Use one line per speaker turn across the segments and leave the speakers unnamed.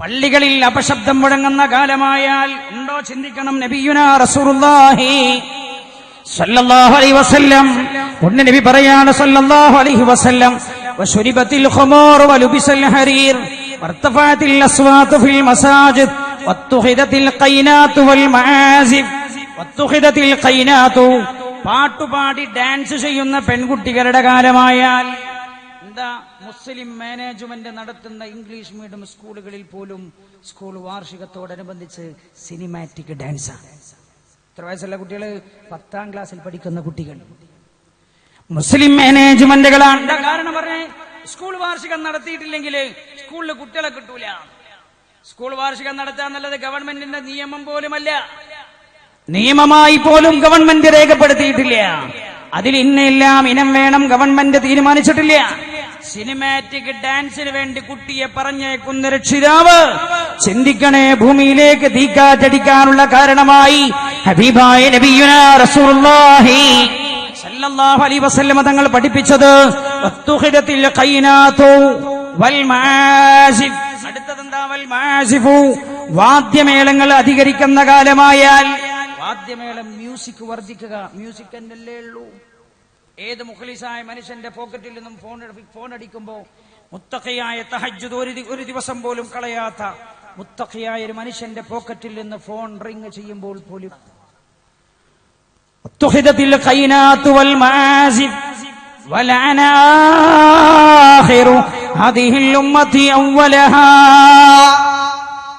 പള്ളികളിൽ അപശബ്ദം മുഴങ്ങുന്ന കാലമായാൽ ഉണ്ടോ ചിന്തിക്കണം നബിയുന സല്ലല്ലാഹു അലൈഹി വസല്ലം. നബി പറയാണ് അലൈഹി വസല്ലം. ഹരീർ. വൽ പാട്ടുപാടി ഡാൻസ് ചെയ്യുന്ന പെൺകുട്ടികളുടെ കാലമായാൽ എന്താ മുസ്ലിം മാനേജ്മെന്റ് നടത്തുന്ന ഇംഗ്ലീഷ് മീഡിയം സ്കൂളുകളിൽ പോലും സ്കൂൾ വാർഷികത്തോടനുബന്ധിച്ച് സിനിമാറ്റിക് ഡാൻസാണ് എത്ര വയസ്സുള്ള കുട്ടികൾ പത്താം ക്ലാസ്സിൽ പഠിക്കുന്ന കുട്ടികൾ. മുസ്ലിം മാനേജ്മെന്റുകളാണ്. കാരണം പറഞ്ഞേ? സ്കൂൾ വാർഷികം നടത്തിയിട്ടില്ലെങ്കിൽ സ്കൂളിൽ കുട്ടികളെ കിട്ടൂല. സ്കൂൾ വാർഷികം നടത്താൻ നല്ലത് ഗവൺമെന്റിന്റെ നിയമം പോലുമല്ല. നിയമമായി പോലും ഗവൺമെന്റ് രേഖപ്പെടുത്തിയിട്ടില്ല. അതിൽ ഇന്നെല്ലാം ഇനം വേണം ഗവൺമെന്റ് തീരുമാനിച്ചിട്ടില്ല. സിനിമാറ്റിക് ഡാൻസിന് വേണ്ടി കുട്ടിയെ പറഞ്ഞേക്കുന്ന രക്ഷിതാവ് ചിന്തിക്കണേ ഭൂമിയിലേക്ക് തീക്കാറ്റടിക്കാനുള്ള കാരണമായി ഹബീബായ നബിയുന റസൂലുള്ളാഹി സല്ലല്ലാഹു അലൈഹി വസല്ലമ തങ്ങൾ പഠിപ്പിച്ചത് വൽ മാസിഫ്. മാസിഫു. വാദ്യമേളങ്ങൾ അധികരിക്കുന്ന കാലമായാൽ വാദ്യമേളം മ്യൂസിക് വർദ്ധിക്കുക. മ്യൂസിക് എന്നല്ലേ ഉള്ളൂ. ഏത് മുഖലിസായ മനുഷ്യന്റെ പോക്കറ്റിൽ നിന്നും ഫോൺ ഫോൺ അടിക്കുമ്പോൾ മുത്തഖയായ തഹജ്ജു ഒരു ഒരു ദിവസം പോലും കളയാത്ത മുത്തഖയായ ഒരു മനുഷ്യന്റെ പോക്കറ്റിൽ നിന്ന് ഫോൺ റിങ് ചെയ്യുമ്പോൾ പോലും.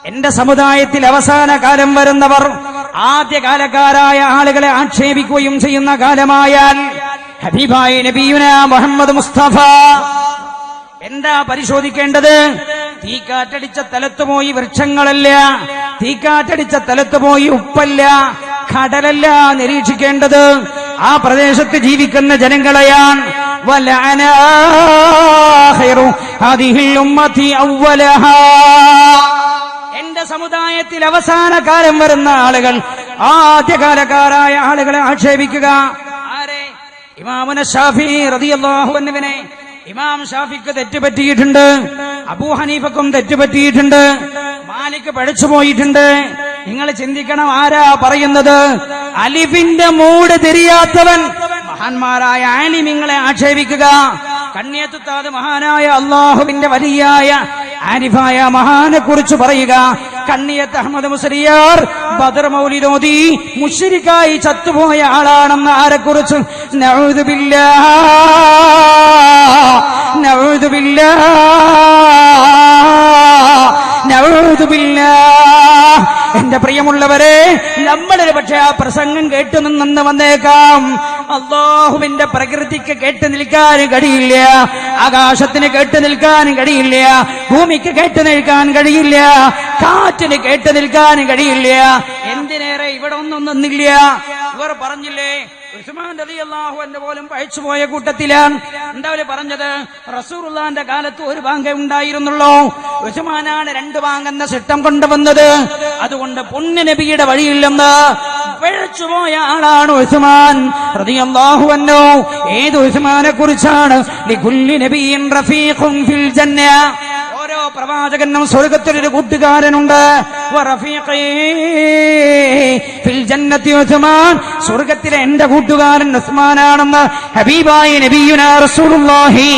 എന്റെ സമുദായത്തിൽ അവസാന കാലം വരുന്നവർ ആദ്യകാലക്കാരായ ആളുകളെ ആക്ഷേപിക്കുകയും ചെയ്യുന്ന കാലമായാൽ ഹബീബായി നബീന മുഹമ്മദ് മുസ്തഫ. എന്താ പരിശോധിക്കേണ്ടത്? തീക്കാറ്റടിച്ച തലത്ത് പോയി വൃക്ഷങ്ങളല്ല തീക്കാറ്റടിച്ച തലത്ത് പോയി ഉപ്പല്ല കടലല്ല നിരീക്ഷിക്കേണ്ടത്. ആ പ്രദേശത്ത് ജീവിക്കുന്ന അവ്വലഹാ. എന്റെ സമുദായത്തിൽ അവസാന കാലം വരുന്ന ആളുകൾ ആദ്യകാലക്കാരായ ആളുകളെ ആക്ഷേപിക്കുക. ഇമാമുന ഷാഫി റളിയല്ലാഹു അൻഹുവിനെ ഇമാം ഷാഫിക്ക് തെറ്റുപറ്റിയിട്ടുണ്ട് അബൂ ഹനീഫക്കും തെറ്റുപറ്റിയിട്ടുണ്ട് മാലിക്ക് പഠിച്ചു പോയിട്ടുണ്ട്. നിങ്ങൾ ചിന്തിക്കണം ആരാ പറയുന്നത്? അലിഫിന്റെ മൂട് തിരിയാത്തവൻ മഹാന്മാരായ ആലിമിങ്ങളെ ആക്ഷേപിക്കുക. കണ്ണിയത്തുത്താത് മഹാനായ അള്ളാഹുവിന്റെ വലിയായ ആരിഫായ മഹാനെ കുറിച്ച് പറയുക. കണ്ണിയത്ത് അഹമ്മദ് മുസരിയാർ ബദർ മൗലിദോദി മുഷിരിക്കായി ചത്തുപോയ ആളാണെന്ന് ആരെ കുറിച്ചും? നഴുതുബില്ല നഴുതുബില്ല നഴുതുബില്ല എന്റെ പ്രിയമുള്ളവരെ നമ്മളൊരു പക്ഷെ ആ പ്രസംഗം കേട്ടു നിന്ന് വന്നേക്കാം. അള്ളാഹുവിന്റെ പ്രകൃതിക്ക് കേട്ടു നിൽക്കാനും കഴിയില്ല. ആകാശത്തിന് കേട്ടു നിൽക്കാനും കഴിയില്ല. ഭൂമിക്ക് കേട്ടു നിൽക്കാൻ കഴിയില്ല. കാറ്റിന് കേട്ടു നിൽക്കാനും കഴിയില്ല. എന്തിനേറെ ഇവിടെ ഒന്നും നിന്നില്ല. ഇവർ പറഞ്ഞില്ലേ ഉസ്മാൻ റളിയല്ലാഹു അൻഹു പോലും പഴിച്ചുപോയ കൂട്ടത്തിലാണ്. എന്താ അവർ പറഞ്ഞത്? റസൂറുള്ളാന്റെ കാലത്ത് ഒരു ബാങ്ക ഉണ്ടായിരുന്നുള്ളൂ. ഉസ്മാനാണ് രണ്ട് ബാങ്കെന്ന സിട്ടം കൊണ്ടുവന്നത്. അതുകൊണ്ട് പൊന്നു നബിയുടെ വഴിയിൽ നിന്ന് പഴച്ചുപോയ ആളാണ് ഉസ്മാൻ റളിയല്ലാഹു അൻഹു. ഏത് ഉസ്മാനെ കുറിച്ചാണ് ലികുല്ലി നബിയിൻ റഫീഖുൻ ഫിൽ ജന്ന ഓരോ പ്രവാചകനും സ്വർഗത്തിൽ ഒരു കൂട്ടുകാരനുണ്ട്. വറഫീഖീ ഫിൽ ജന്നത്തി ഉസ്മാൻ. സ്വർഗത്തിലെ എന്റെ കൂട്ടുകാരൻ ഉസ്മാനാണെന്ന് ഹബീബായ നബിയുന റസൂലുള്ളാഹി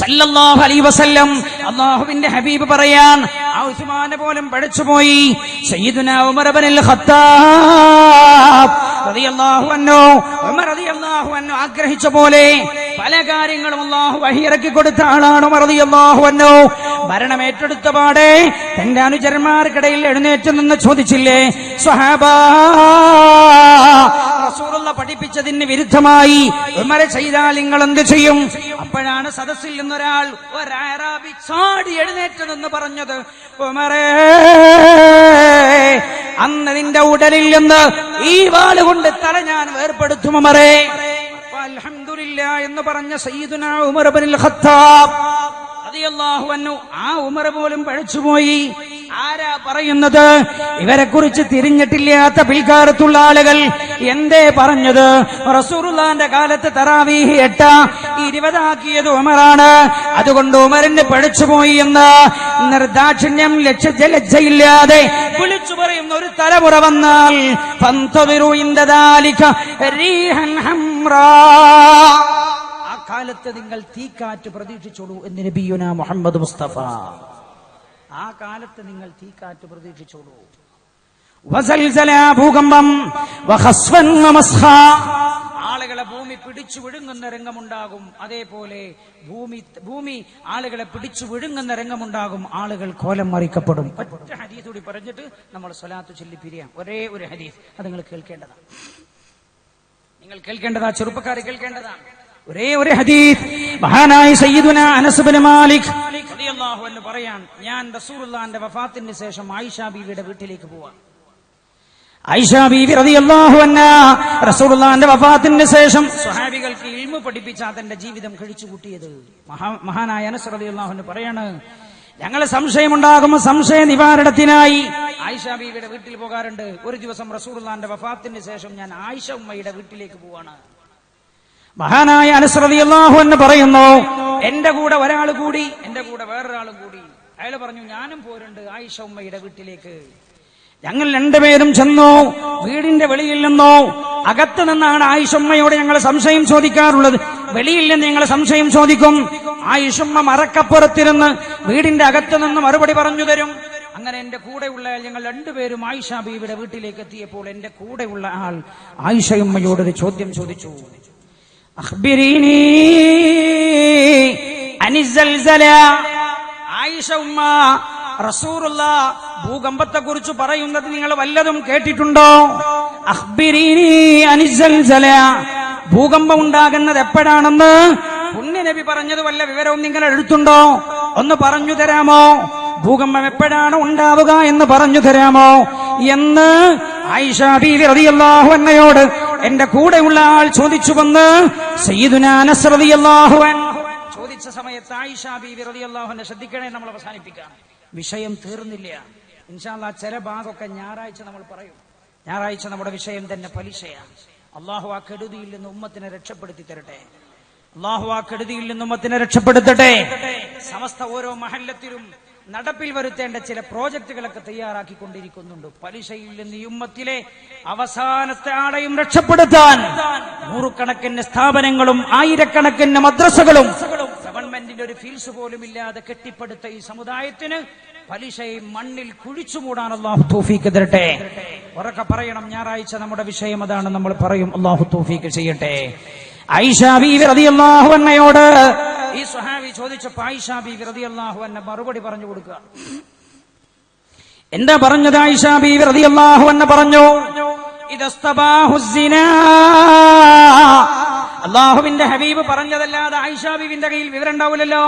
സല്ലല്ലാഹു അലൈഹി വസല്ലം. അല്ലാഹുവിന്റെ ഹബീബ് പറയാൻ ആ ഉസ്മാനെ പോലും പഠിച്ചുപോയി. സയ്യിദുനാ ഉമർ ഇബ്നുൽ ഖത്താബ് ആഗ്രഹിച്ച പോലെ പല കാര്യങ്ങളും അള്ളാഹു വഹിയിറക്കി കൊടുത്ത ആളാണ് അൻഹു. മരണം ഏറ്റെടുത്ത പാടെ തന്റെ അനുചരന്മാർക്കിടയിൽ എഴുന്നേറ്റ് നിന്ന് ചോദിച്ചില്ലേ സ്വഹാബാ റസൂലുള്ള പഠിപ്പിച്ചതിന് വിരുദ്ധമായി ഉമര ചെയ്താൽ നിങ്ങൾ എന്ത് ചെയ്യും? അപ്പോഴാണ് സദസ്സിൽ നിന്നൊരാൾ ഒരാറാബി ചാടി എഴുന്നേറ്റ് നിന്ന് പറഞ്ഞത് ഉമറേ അന്ന് നിന്റെ ഉടലിൽ നിന്ന് ഈ വാളുകൊണ്ട് തല ഞാൻ വേർപ്പെടുത്തും ഉമറേ അൽഹംദുലില്ല എന്ന് പറഞ്ഞ ഉമർ ഖത്താബ് റളിയല്ലാഹു അൻഹു ആ ഉമർ പോലും പഴിച്ചുപോയി. ആരാ പറയുന്നത്? ഇവരെ കുറിച്ച് തിരിഞ്ഞിട്ടില്ലാത്ത പിൽക്കാലത്തുള്ള ആളുകൾ എന്തേ പറഞ്ഞത്? റസൂറുല്ലാന്റെ കാലത്ത് തറാവീഹി എട്ട ഇരുപതാക്കിയത് ഉമറാണ് അതുകൊണ്ട് ഉമറിന് പഠിച്ചുപോയി എന്ന് നിർദാക്ഷിണ്യം ലജ്ജയില്ലാതെ വിളിച്ചു പറയുന്ന ഒരു തലമുറ വന്നാൽ. ആ കാലത്ത് നിങ്ങൾ തീക്കാറ്റ് പ്രതീക്ഷിച്ചോളൂ എന്ന് നബിയുന മുഹമ്മദ് മുസ്തഫ ആ കാലത്ത് നിങ്ങൾ തീക്കാറ്റ് പ്രതീക്ഷിച്ചോളൂ ഭൂകമ്പം. ആളുകളെ ഭൂമി പിടിച്ചു വിഴുങ്ങുന്ന രംഗമുണ്ടാകും. അതേപോലെ ഭൂമി ഭൂമി ആളുകളെ പിടിച്ചു വിഴുങ്ങുന്ന രംഗമുണ്ടാകും. ആളുകൾ കോലം മറിക്കപ്പെടും. ഒറ്റ ഹരീസ് കൂടി പറഞ്ഞിട്ട് നമ്മൾ സ്വലാത്ത് ചൊല്ലി പിരിയാം. ഒരേ ഒരു ഹരീസ് അത് നിങ്ങൾ കേൾക്കേണ്ടതാണ് നിങ്ങൾ കേൾക്കേണ്ടതാ. ചെറുപ്പക്കാർ കേൾക്കേണ്ടതാണ് ഒരേ ഒരു ഹദീസ്. മഹാനായ സയ്യിദുന ബിൻ മാലിക് റളിയല്ലാഹു അൻഹു പറയാൻ ഞാൻ റസൂലുള്ളാഹിന്റെ വഫാത്തിന് ശേഷം ആയിഷ ബീവിയുടെ വീട്ടിലേക്ക് പോവാം. ആയിഷ ബീവി റളിയല്ലാഹു അൻഹ റസൂലുള്ളാഹിന്റെ വഫാത്തിന് ശേഷം സ്വഹാബികൾക്ക് ഇൽമ പഠിപ്പിച്ച തന്റെ ജീവിതം കഴിച്ചു കൂട്ടിയത്. മഹാ- മഹാനായ അനസ് റളിയല്ലാഹു അൻഹു പറയാണ് ഞങ്ങൾ സംശയമുണ്ടാകുമ്പോൾ സംശയ നിവാരണത്തിനായി ആയിഷ ബീവിയുടെ വീട്ടിൽ പോകാറുണ്ട്. ഒരു ദിവസം റസൂലുള്ളാന്റെ വഫാത്തിന് ശേഷം ഞാൻ ആയിഷ ഉമ്മയുടെ വീട്ടിലേക്ക് പോവാണ്. മഹാനായ അനുസൃതി അള്ളാഹു എന്ന് പറയുന്നു എന്റെ കൂടെ ഒരാൾ കൂടി എന്റെ കൂടെ വേറൊരാളും കൂടി. അയാൾ പറഞ്ഞു ഞാനും പോരുണ്ട് ആയിഷ ഉമ്മയുടെ വീട്ടിലേക്ക്. ഞങ്ങൾ രണ്ടുപേരും ചെന്നു വീടിന്റെ വെളിയിൽ നിന്നോ. അകത്ത് നിന്നാണ് ആയിഷമ്മയോട് ഞങ്ങൾ സംശയം ചോദിക്കാറുള്ളത്. വെളിയിൽ നിന്ന് ഞങ്ങൾ സംശയം ചോദിക്കും. ആയിഷമ്മ മറക്കപ്പുറത്തിരുന്ന് വീടിന്റെ അകത്ത് നിന്ന് മറുപടി പറഞ്ഞു തരും. അങ്ങനെ എന്റെ കൂടെയുള്ള ഞങ്ങൾ രണ്ടുപേരും ആയിഷ ബീവിയുടെ വീട്ടിലേക്ക് എത്തിയപ്പോൾ എന്റെ കൂടെയുള്ള ആൾ ആയിഷയമ്മയോട് ഒരു ചോദ്യം ചോദിച്ചു. ആയിഷ ഉമ്മ റസൂറുള്ള ഭൂകമ്പത്തെ കുറിച്ച് പറയുന്നത് നിങ്ങൾ വല്ലതും കേട്ടിട്ടുണ്ടോ? ഭൂകമ്പം ഉണ്ടാകുന്നത് എപ്പോഴാണെന്ന് പുണ്യനബി പറഞ്ഞത് വല്ല വിവരവും നിങ്ങൾ എഴുത്തുണ്ടോ ഒന്ന് പറഞ്ഞു തരാമോ? ഭൂകമ്പം എപ്പോഴാണ് ഉണ്ടാവുക എന്ന് പറഞ്ഞു തരാമോ? എന്ന് ആയിഷ അൻഹയോട് എന്റെ കൂടെയുള്ള ആൾ ചോദിച്ചു വന്ന് സയ്യിദുനാ അനസ് റളിയല്ലാഹു അൻഹു. ചോദിച്ച സമയത്ത് ആയിഷ ബീവി റളിയല്ലാഹു അൻഹ ശ്രദ്ധിക്കണേ നമ്മൾ അവസാനിപ്പിക്കാം. വിഷയം തീർന്നില്ല. ഇൻഷാല്ലാ ചില ഭാഗമൊക്കെ ഞായറാഴ്ച നമ്മൾ പറയും. ഞായറാഴ്ച നമ്മുടെ വിഷയം തന്നെ പലിശയാണ്. അള്ളാഹു ആ കെടുതിയിൽ നിന്ന് ഉമ്മത്തിനെ രക്ഷപ്പെടുത്തി തരട്ടെ. അള്ളാഹു ആ കെടുതിയിൽ നിന്ന് ഉമ്മത്തിനെ രക്ഷപ്പെടുത്തട്ടെ. സമസ്ത ഓരോ മഹല്ലത്തിലും നടപ്പിൽ വരുത്തേണ്ട ചില പ്രോജക്റ്റുകളൊക്കെ തയ്യാറാക്കിക്കൊണ്ടിരിക്കുന്നുണ്ട്. പലിശയിൽ നിന്ന് ഉമ്മത്തിലെ അവസാനത്തെ ആളെയും രക്ഷപ്പെടുത്താൻ നൂറുകണക്കിന് സ്ഥാപനങ്ങളും ആയിരക്കണക്കിന് മദ്രസകളും ഗവൺമെന്റിന്റെ ഒരു ഫീൽസ് പോലും ഇല്ലാതെ കെട്ടിപ്പടുത്ത ഈ സമുദായത്തിന് പലിശയും മണ്ണിൽ കുഴിച്ചു മൂടാൻ അള്ളാഹു തോഫീക്ക് തരട്ടെ. ഉറക്കെ പറയണം ഞായറാഴ്ച നമ്മുടെ വിഷയം അതാണ് നമ്മൾ പറയും അള്ളാഹു തോഫീക്ക് ചെയ്യട്ടെ. ഐഷ ബീവി റളിയല്ലാഹു അൻഹയോട് ഈ സ്വഹാബി ചോദിച്ചപ്പോ ഐഷാബി റളിയല്ലാഹു അൻഹ മറുപടി പറഞ്ഞു കൊടുക്കുക. എന്താ പറഞ്ഞത് ഐഷാബി വിറതി റളിയല്ലാഹു അൻഹ പറഞ്ഞു? അള്ളാഹുവിന്റെ ഹബീബ് പറഞ്ഞതല്ലാതെ ഐഷാബിവിന്റെ ബീവിന്റെ കയ്യിൽ വിവരം ഉണ്ടാവില്ലല്ലോ.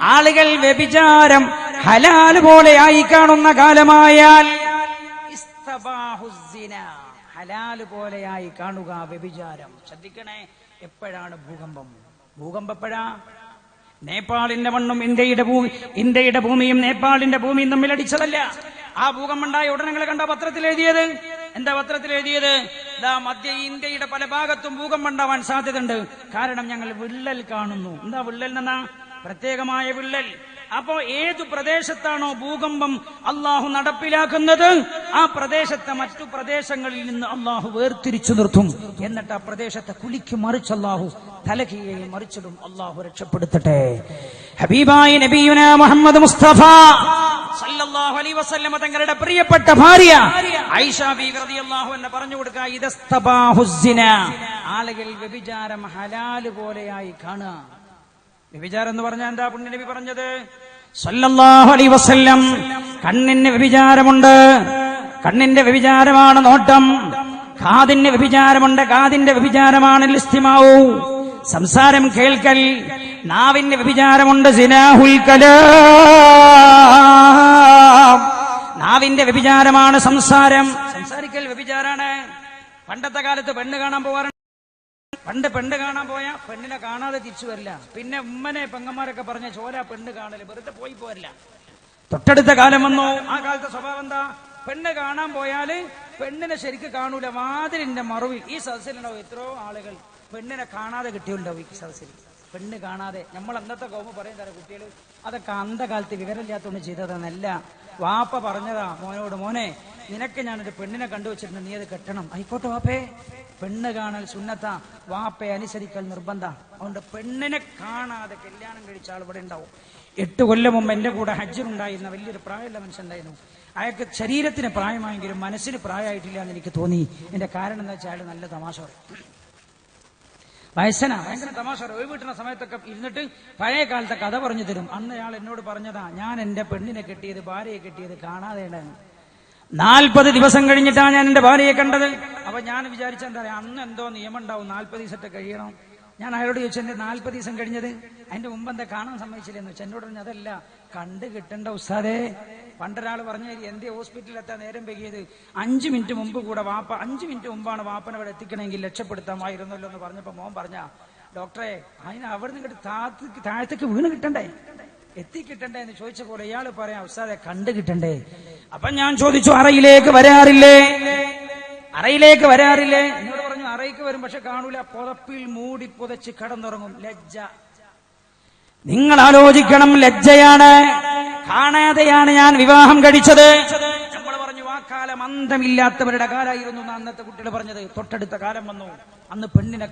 ആളുകൾ വ്യഭിചാരം ഹലാൽ പോലെയായി കാണുന്ന കാലമായാൽ. ഹലാൽ പോലെയായി കാണുക വ്യഭിചാരം. ശ്രദ്ധിക്കണേ എപ്പോഴാണ് ഭൂകമ്പം? ഭൂകമ്പം എപ്പോഴാ? നേപ്പാളിന്റെ മണ്ണും ഇന്ത്യയുടെ ഭൂമി ഇന്ത്യയുടെ ഭൂമിയും നേപ്പാളിന്റെ ഭൂമിയും തമ്മിൽ അടിച്ചതല്ല. ആ ഭൂകമ്പം ഉണ്ടായ ഉടനെ കണ്ട പത്രത്തിൽ എഴുതിയത്? എന്താ പത്രത്തിൽ എഴുതിയത്? ദാ മധ്യ ഇന്ത്യയുടെ പല ഭാഗത്തും ഭൂകമ്പം ഉണ്ടാവാൻ സാധ്യതയുണ്ട്. കാരണം ഞങ്ങൾ വിള്ളൽ കാണുന്നു. എന്താ വിള്ളൽ എന്നാ? പ്രത്യേകമായ വിള്ളൽ. അപ്പോ ഏതു പ്രദേശത്താണോ ഭൂകമ്പം അള്ളാഹു നടപ്പിലാക്കുന്നത്? ആ പ്രദേശത്തെ മറ്റു പ്രദേശങ്ങളിൽ നിന്ന് അള്ളാഹു വേർതിരിച്ചു നിർത്തും. എന്നിട്ട് ആ പ്രദേശത്തെ കുലിക്ക് മറിച്ച് അള്ളാഹു തലകീഴെ മറിച്ചിടും. അള്ളാഹു രക്ഷപ്പെടുത്തട്ടെ. ഹബീബായി നബിയുന മുഹമ്മദ് മുസ്തഫ. സല്ലല്ലാഹു അലൈഹി വസല്ലമ തങ്ങളുടെ പ്രിയപ്പെട്ട ഭാര്യ ഐഷ ബീവി റളിയല്ലാഹു അൻഹ പറഞ്ഞു കൊടുക്കുക ഇദസ്തബാഹു ആളുകൾ വ്യഭിചാരം ഹലാൽ പോലെയായി കാണുക. വ്യഭിചാരം എന്ന് പറഞ്ഞാൽ എന്താ പുണ്യനബി പറഞ്ഞത്? സല്ലല്ലാഹു അലൈഹി വസല്ലം കണ്ണിന് വ്യഭിചാരമുണ്ട്. കണ്ണിന്റെ വ്യഭിചാരമാണ് നോട്ടം. കാതിന്റെ വ്യഭിചാരമുണ്ട്. കാതിന്റെ വ്യഭിചാരമാണ് ലിസ്തിമാവു സംസാരം കേൾക്കൽ നാവിന്റെ വ്യഭിചാരമുണ്ട് സിനാഹുൽ കലാം. നാവിന്റെ വ്യഭിചാരമാണ് സംസാരം. സംസാരിക്കൽ വ്യഭിചാരാണ്. പണ്ടത്തെ കാലത്ത് പെണ്ണ് കാണാൻ പോകാറുണ്ട് പണ്ട് പെണ്ണ് കാണാൻ പോയാ പെണ്ണിനെ കാണാതെ തിരിച്ചു വരില്ല. പിന്നെ ഉമ്മനെ പെങ്ങന്മാരൊക്കെ പറഞ്ഞ ചോര പെണ്ണ് കാണൽ. വെറുതെ പോയി പോരില്ല. തൊട്ടടുത്ത കാലം വന്നു. ആ കാലത്തെ സ്വഭാവം എന്താ? പെണ്ണ് കാണാൻ പോയാൽ പെണ്ണിനെ ശരിക്ക് കാണൂല. വാതിലിന്റെ മറവിൽ. ഈ സദസ്സിലുണ്ടാവും എത്രയോ ആളുകൾ. പെണ്ണിനെ കാണാതെ കിട്ടിയുണ്ടാവും ഈ സദസ്സിൽ പെണ്ണ് കാണാതെ. നമ്മൾ അന്നത്തെ കോമ പറയുന്നതാണ് കുട്ടികൾ അതൊക്കെ അന്ധകാലത്ത് വിവരമില്ലാത്തതുകൊണ്ട് ചെയ്തതെന്നല്ല. വാപ്പ പറഞ്ഞതാ മോനോട് മോനെ നിനക്ക് ഞാനൊരു പെണ്ണിനെ കണ്ടുവച്ചിട്ടുണ്ട് നീ അത് കെട്ടണം. ആയിക്കോട്ടെ വാപ്പേ. പെണ്ണ് കാണൽ സുന്നത്ത. വാപ്പയെ അനുസരിക്കൽ നിർബന്ധ. അതുകൊണ്ട് പെണ്ണിനെ കാണാതെ കല്യാണം കഴിച്ച ആൾ ഇവിടെ ഉണ്ടാവും. എട്ട് കൊല്ലം മുമ്പ് എന്റെ കൂടെ ഹജ്ജിനുണ്ടായിരുന്ന വലിയൊരു പ്രായമുള്ള മനുഷ്യനുണ്ടായിരുന്നു. അയാൾക്ക് ശരീരത്തിന് പ്രായമായെങ്കിലും മനസ്സിന് പ്രായമായിട്ടില്ല എന്ന് എനിക്ക് തോന്നി. എന്റെ കാരണം എന്താ വെച്ചാൽ നല്ല തമാശ പറയും. വയസ്സനാ. ഭയങ്കര തമാശ. ഒരു ഒഴിവ് കിട്ടുന്ന സമയത്തൊക്കെ ഇരുന്നിട്ട് പഴയ കാലത്തെ കഥ പറഞ്ഞു തരും. അന്ന് അയാൾ എന്നോട് പറഞ്ഞതാ ഞാൻ എന്റെ പെണ്ണിനെ കെട്ടിയത് ഭാര്യയെ കെട്ടിയത് കാണാതെയാണ് നാൽപ്പത് ദിവസം കഴിഞ്ഞിട്ടാണ് ഞാൻ എന്റെ ഭാര്യയെ കണ്ടത്. അപ്പൊ ഞാൻ വിചാരിച്ച എന്താ പറയാ അന്ന് എന്തോ നിയമം ഉണ്ടാവും നാൽപ്പത് ദിവസത്തെ കഴിയണം. ഞാൻ അയാളോട് ചോദിച്ചു എന്റെ നാൽപ്പത് ദിവസം കഴിഞ്ഞത്? അതിന്റെ മുമ്പ് എന്താ കാണാൻ സമ്മതിച്ചില്ലെന്ന് വെച്ചാൽ എന്നോട് പറഞ്ഞു അതല്ല കണ്ട് കിട്ടണ്ട ഉസ്താദേ. പണ്ടൊരാൾ പറഞ്ഞു എന്തേ ഹോസ്പിറ്റലിൽ എത്താൻ നേരം വൈകിയത്? അഞ്ച് മിനിറ്റ് മുമ്പ് കൂടെ വാപ്പ അഞ്ച് മിനിറ്റ് മുമ്പാണ് വാപ്പനെ അവിടെ എത്തിക്കണമെങ്കിൽ രക്ഷപ്പെടുത്താമായിരുന്നല്ലോ എന്ന് പറഞ്ഞപ്പോ മോൻ പറഞ്ഞ ഡോക്ടറെ അതിന് അവിടെ താഴത്തേക്ക് താഴത്തേക്ക് വീണ് കിട്ടണ്ടേ? എത്തിക്കിട്ടണ്ടേ എന്ന് ചോദിച്ച പോലെ ഇയാൾ പറയാം ഉസ്താദെ കണ്ടു കിട്ടണ്ടേ? അപ്പൊ ഞാൻ ചോദിച്ചു അറയിലേക്ക് വരാറില്ലേ? അറയിലേക്ക് വരാറില്ലേ? എന്നോട് പറഞ്ഞു അറയിക്ക് വരും പക്ഷെ കാണൂല. പുതപ്പിൽ മൂടി പുതച്ച് കടന്നുറങ്ങും. ലജ്ജ. നിങ്ങൾ ആലോചിക്കണം ലജ്ജയാണ്. കാണാതെയാണ് ഞാൻ വിവാഹം കഴിച്ചത്. നമ്മൾ പറഞ്ഞു ആ കാലം അന്തമില്ലാത്തവരുടെ കാലായിരുന്നു അന്നത്തെ കുട്ടികൾ പറഞ്ഞത്. തൊട്ടടുത്ത കാലം വന്നു. അന്ന് പെണ്ണിനെ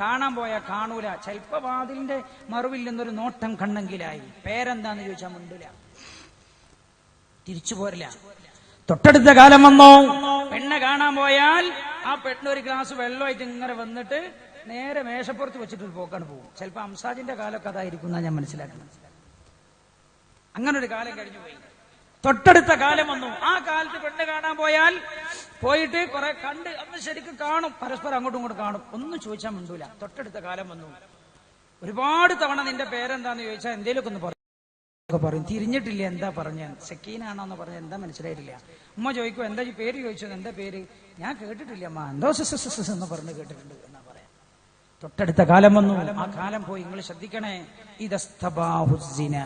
കാണാൻ പോയാൽ കാണൂല. ചിലപ്പോ വാതിലിന്റെ മറുവിൽ നിന്നൊരു നോട്ടം കണ്ണെങ്കിലായി. പേരെന്താന്ന് ചോദിച്ചാൽ മുണ്ടില്ല. തിരിച്ചു പോരില്ല. തൊട്ടടുത്ത കാലം വന്നോ. പെണ്ണെ കാണാൻ പോയാൽ ആ പെണ്ണ് ഒരു ഗ്ലാസ് വെള്ളമായിട്ട് ഇങ്ങനെ വന്നിട്ട് നേരെ മേശപ്പുറത്ത് വെച്ചിട്ട് പോക്കാണ് പോകും. ചിലപ്പോ അംസാജിന്റെ കാലൊക്കെ അതായിരിക്കും എന്നാണ് ഞാൻ മനസ്സിലാക്കുന്നത്. അങ്ങനെ ഒരു കാലം കഴിഞ്ഞു പോയി. തൊട്ടടുത്ത കാലം വന്നു. ആ കാലത്ത് പെണ്ണ് കാണാൻ പോയാൽ പോയിട്ട് കുറെ കണ്ട് അന്ന് ശരിക്കും കാണും. പരസ്പരം അങ്ങോട്ടും ഇങ്ങോട്ടും കാണും. ഒന്നും ചോദിച്ചാൽ മിണ്ടൂല. തൊട്ടടുത്ത കാലം വന്നു. ഒരുപാട് തവണ നിന്റെ പേരെന്താന്ന് ചോദിച്ചാൽ എന്തേലൊക്കെ ഒന്ന് പറയും പറയും. തിരിഞ്ഞിട്ടില്ല. എന്താ പറഞ്ഞ? സെക്കീനാണോന്ന് പറഞ്ഞ എന്താ മനസ്സിലായിട്ടില്ല. ഉമ്മ ചോദിക്കും എന്താ പേര് ചോദിച്ചത്? എന്താ പേര്? ഞാൻ കേട്ടിട്ടില്ല അമ്മ. എന്തോ സിസ് എന്ന് പറഞ്ഞ് കേട്ടിട്ടുണ്ട് എന്നാ പറയാം. തൊട്ടടുത്ത കാലം വന്നു. ആ കാലം പോയി. നിങ്ങൾ ശ്രദ്ധിക്കണേ. ഇതസ്തബാഹുസിന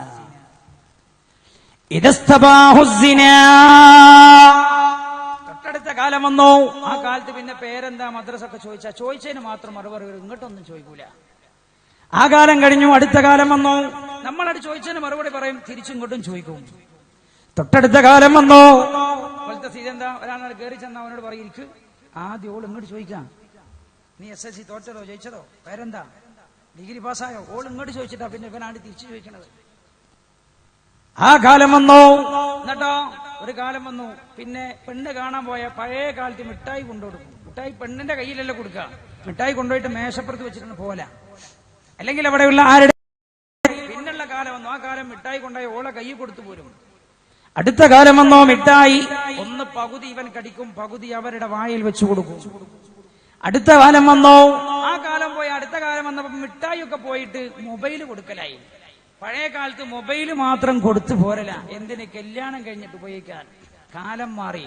തൊട്ടടുത്ത കാലം വന്നു. ആ കാലത്ത് പിന്നെ പേരെന്താ? മദ്രസ ഒക്കെ ചോദിച്ചാ. ചോദിച്ചതിന് മാത്രം മറുപടി വരും. ഇങ്ങോട്ടൊന്നും ചോദിക്കൂല. ആ കാലം കഴിഞ്ഞു അടുത്ത കാലം വന്നു. നമ്മളത് ചോദിച്ചതിന് മറുപടി പറയും. തിരിച്ചിങ്ങോട്ടും ചോദിക്കും. തൊട്ടടുത്ത കാലം വന്നു. പോലത്തെ സ്ഥിതി എന്താ? ഒരാളെ കയറി ചെന്ന അവനോട് പറയിരിക്കു ആദ്യം ഓൾ ഇങ്ങോട്ട് ചോദിക്കാം. നീ എസ് എസ് സി തോറ്റതോ? ജയിച്ചതോ? പേരെന്താ? ഡിഗ്രി പാസ്സായോ? ഓൾ ഇങ്ങോട്ട് ചോദിച്ചിട്ടാ പിന്നെ ഇവനാണ് തിരിച്ചു ചോദിക്കണത്. ആ കാലം വന്നു. എന്നിട്ടോ? ഒരു കാലം വന്നു. പിന്നെ പെണ്ണ് കാണാൻ പോയ പഴയ കാലത്ത് മിഠായി കൊണ്ടുകൊടുക്കും. മിഠായി പെണ്ണിന്റെ കയ്യിലല്ലേ കൊടുക്കുക. മിഠായി കൊണ്ടുപോയിട്ട് മേശപ്പുറത്ത് വെച്ചിട്ടാണ് പോല അല്ലെങ്കിൽ അവിടെയുള്ള ആരുടെ പിന്നുള്ള കാലം വന്നു. ആ കാലം മിഠായി കൊണ്ടുപോയി ഓളെ കൈ കൊടുത്തു പോരും. അടുത്ത കാലം വന്നോ മിഠായി. ഒന്ന് പകുതി ഇവൻ കടിക്കും പകുതി അവരുടെ വായിൽ വെച്ചു കൊടുക്കും. അടുത്ത കാലം വന്നോ. ആ കാലം പോയി അടുത്ത കാലം വന്നപ്പോ മിഠായി ഒക്കെ പോയിട്ട് മൊബൈൽ കൊടുക്കലായി. പഴയ കാലത്ത് മൊബൈൽ മാത്രം കൊടുത്തു പോരല. എന്തിന് കല്യാണം കഴിഞ്ഞിട്ട് ഉപയോഗിക്കാൻ? കാലം മാറി.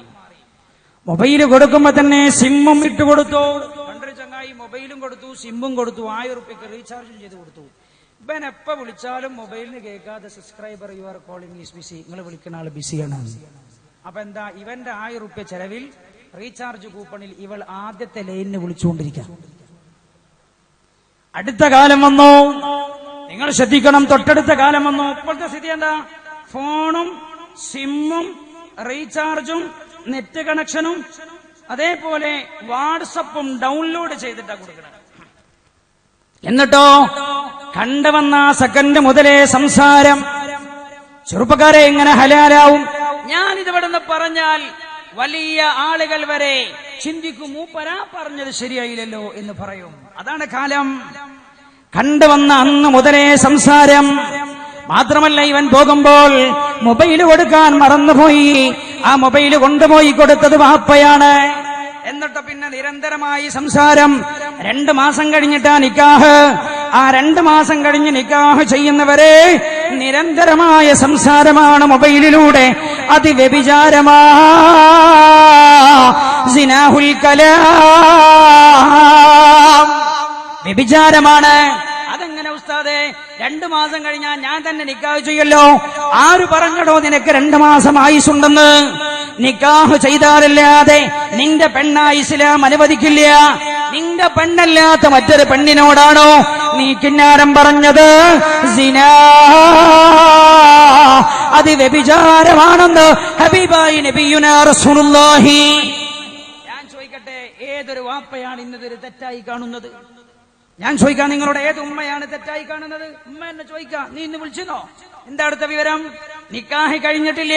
മൊബൈൽ കൊടുക്കുമ്പോ തന്നെ സിമ്മും ഇട്ട് കൊടുത്തു. പണ്ടൊരു ചങ്ങായി മൊബൈലും കൊടുത്തു സിമ്മും കൊടുത്തു ആയിരം റുപ്യക്ക് റീചാർജും ചെയ്ത് കൊടുത്തു. ഇവൻ എപ്പോ വിളിച്ചാലും മൊബൈലിന് കേൾക്കാതെ subscriber you are calling is busy നിങ്ങൾ വിളിക്കുന്ന ആൾ ബിസിയാണ്. അപ്പൊ എന്താ ഇവന്റെ ആയിരം റുപ്യ ചെലവിൽ റീചാർജ് കൂപ്പണിൽ ഇവൾ ആദ്യത്തെ ലൈനിന് വിളിച്ചുകൊണ്ടിരിക്കുക അടുത്ത കാലം വന്നു. നിങ്ങൾ ശ്രദ്ധിക്കണം തൊട്ടടുത്ത കാലം വന്നു. ഇപ്പോഴത്തെ സ്ഥിതി എന്താ? ഫോണും സിമ്മും റീചാർജും നെറ്റ് കണക്ഷനും അതേപോലെ വാട്സപ്പും ഡൗൺലോഡ് ചെയ്തിട്ടാ കൊടുക്കണം എന്നിട്ടോ കണ്ടുവന്ന സെക്കൻഡ് മുതലേ സംസാരം ചെറുപ്പക്കാരെ എങ്ങനെ ഹലാലാവും. ഞാൻ ഇതിവിടുന്ന് പറഞ്ഞാൽ വലിയ ആളുകൾ വരെ ചിന്തിക്കും മൂപ്പരാ പറഞ്ഞത് ശരിയായില്ലല്ലോ എന്ന് പറയും. അതാണ് കാലം. കണ്ടുവന്ന അന്ന് മുതലേ സംസാരം. മാത്രമല്ല ഇവൻ പോകുമ്പോൾ മൊബൈൽ കൊടുക്കാൻ മറന്നുപോയി. ആ മൊബൈൽ കൊണ്ടുപോയി കൊടുത്തത് വാപ്പയാണ്. എന്നിട്ട് പിന്നെ നിരന്തരമായി സംസാരം. രണ്ട് മാസം കഴിഞ്ഞിട്ടാ നിക്കാഹ്. ആ രണ്ട് മാസം കഴിഞ്ഞ് നിക്കാഹ് ചെയ്യുന്നവരെ നിരന്തരമായ സംസാരമാണ് മൊബൈലിലൂടെ. അതിവ്യഭിചാരമാ. സിനാഹുൽ കലാം. വ്യഭിചാരമാണ്. അതെങ്ങനെ ഉസ്താദെ? രണ്ടു മാസം കഴിഞ്ഞാൽ ഞാൻ തന്നെ നിക്കാഹ് ചെയ്യല്ലോ. ആര് പറഞ്ഞടോ നിനക്ക് രണ്ടു മാസം ആയുസുണ്ടെന്ന് നിക്കാഹ് ചെയ്താലല്ലാതെ നിന്റെ പെണ്ണ ഇസ്ലാം അനുവദിക്കില്ല. നിന്റെ പെണ്ണല്ലാത്ത മറ്റൊരു പെണ്ണിനോടാണോ നീ കിന്നാരം പറഞ്ഞത്? അത് വ്യഭിചാരമാണെന്ന് ഹബീബായി ഞാൻ ചോദിക്കട്ടെ ഏതൊരു വാപ്പയാണ് ഇന്നതൊരു തെറ്റായി കാണുന്നത്? ഞാൻ ചോദിക്കാം നിങ്ങളുടെ ഏത് ഉമ്മയാണ് തെറ്റായി കാണുന്നത്? ഉമ്മ എന്നെ ചോദിക്കാം നീ ഇന്ന് വിളിച്ചോ എന്താ അടുത്ത വിവരം? നിക്കാഹി കഴിഞ്ഞിട്ടില്ല.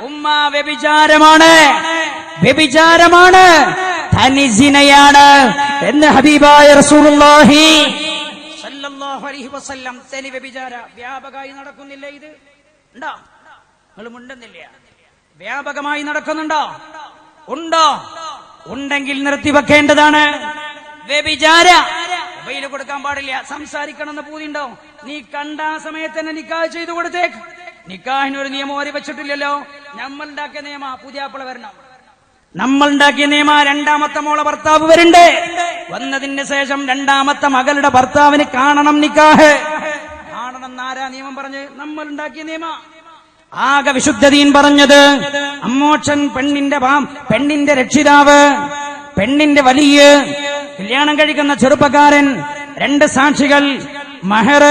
ഉമ്മ വ്യഭിചാരമാണ്. വ്യഭിചാരമാണ്. തനിസിനയാണ് എന്ന് ഹബീബായ റസൂലുള്ളാഹി സല്ലല്ലാഹു അലൈഹി വസല്ലം തനി വ്യഭിചാര. വ്യാപകമായി നടക്കുന്നില്ല ഇത്? ഉണ്ടോ? നിങ്ങൾ മുണ്ടുന്നില്ല. വ്യാപകമായി നടക്കുന്നുണ്ടോ? ഉണ്ടോ? ഉണ്ടെങ്കിൽ നിർത്തിവെക്കേണ്ടതാണ്. വ്യഭിചാര. മൊബൈൽ കൊടുക്കാൻ പാടില്ല. സംസാരിക്കണമെന്ന് പൂതിണ്ടോ നീ കണ്ട ആ സമയത്ത് തന്നെ നിക്കാഹ് ചെയ്തു കൊടുത്തേക്ക്. നിക്കാഹിനൊരു നിയമം വരെ വെച്ചിട്ടില്ലല്ലോ. നമ്മൾ ഉണ്ടാക്കിയ നിയമ പുതിയ ആപ്പിള വരണം നമ്മൾ ഉണ്ടാക്കിയ നിയമ രണ്ടാമത്തെ മോളെ ഭർത്താവ് വരണ്ടേ? വന്നതിന് ശേഷം രണ്ടാമത്തെ മകളുടെ ഭർത്താവിന് കാണണം നിക്കാഹ്. കാണണം എന്നാരാ നിയമം പറഞ്ഞ്? നമ്മൾ ഉണ്ടാക്കിയ നിയമ ആകെ വിശുദ്ധതീൻ പറഞ്ഞത് അമ്മോക്ഷൻ പെണ്ണിന്റെ പെണ്ണിന്റെ രക്ഷിതാവ് പെണ്ണിന്റെ വലിയ കല്യാണം കഴിക്കുന്ന ചെറുപ്പക്കാരൻ രണ്ട് സാക്ഷികൾ മഹർ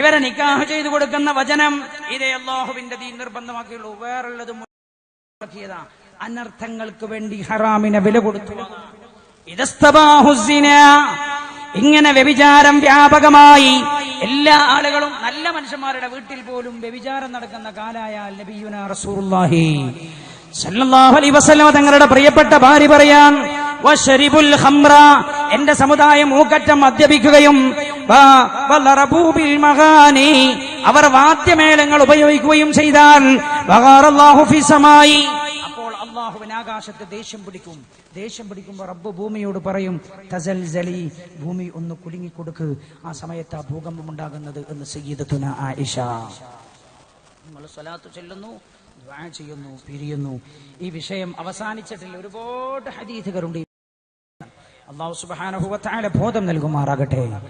ഇവരെ നിക്കാഹ് ചെയ്തു കൊടുക്കുന്ന വചനം ഇതേ അള്ളാഹുവിന്റെ ദീൻ നിർബന്ധമാക്കിയുള്ളൂ. വേറുള്ളതും അനർത്ഥങ്ങൾക്ക് വേണ്ടി ഹറാമിനെ വില കൊടുത്തു. ഇങ്ങനെ വ്യഭിചാരം വ്യാപകമായി എല്ലാ ആളുകളും നല്ല മനുഷ്യന്മാരുടെ വീട്ടിൽ പോലും വ്യഭിചാരം നടക്കുന്ന കാലായാൽ നബിയുന റസൂലുള്ളാഹി. അലൈഹി വസല്ലം തങ്ങളുടെ പ്രിയപ്പെട്ട ഭാര്യ പറയാൻ എന്റെ സമുദായം മൂക്കറ്റം മദ്യപിക്കുകയും അവർ വാദ്യമേളങ്ങൾ ഉപയോഗിക്കുകയും ചെയ്താൽ അപ്പോൾ അള്ളാഹുവിന് ആകാശത്ത് ദേഷ്യം പിടിക്കും. ദേഷ്യം പിടിക്കുമ്പോൾ റബ്ബ് ഭൂമിയോട് പറയും തസൽ ജലി ഭൂമി ഒന്ന് കുലുങ്ങിക്കൊടുക്ക്. ആ സമയത്ത് ആ ഭൂകമ്പം ഉണ്ടാകുന്നത് എന്ന് സയ്യിദത്തുന ആയിഷ. നമ്മൾ സ്വലാത്ത് ചെല്ലുന്നു ചെയ്യുന്നു പിരിയുന്നു. ഈ വിഷയം അവസാനിച്ചിട്ടില്ല. ഒരുപാട് ഹദീഥുകളുണ്ട് അള്ളാഹു സുബാനുഭവത്തായ ബോധം നൽകുമാറാകട്ടെ.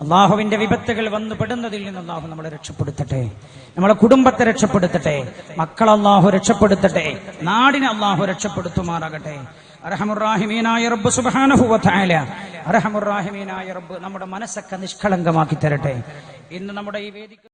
അള്ളാഹുവിന്റെ വിപത്തുകൾ വന്നു പെടുന്നതിൽ നിന്ന് അള്ളാഹു നമ്മളെ രക്ഷപ്പെടുത്തട്ടെ. നമ്മളെ കുടുംബത്തെ രക്ഷപ്പെടുത്തട്ടെ. മക്കൾ അള്ളാഹു രക്ഷപ്പെടുത്തട്ടെ. നാടിനെ അള്ളാഹു രക്ഷപ്പെടുത്തുമാറാകട്ടെ. അർഹമുറാഹിമീനായ റബ്ബ് സുബാനഹുവത്തായ അർഹമുറാഹിമീനായ റബ്ബ് നമ്മുടെ മനസ്സൊക്കെ നിഷ്കളങ്കമാക്കി തരട്ടെ. ഇന്ന് നമ്മുടെ ഈ വേദിക്ക്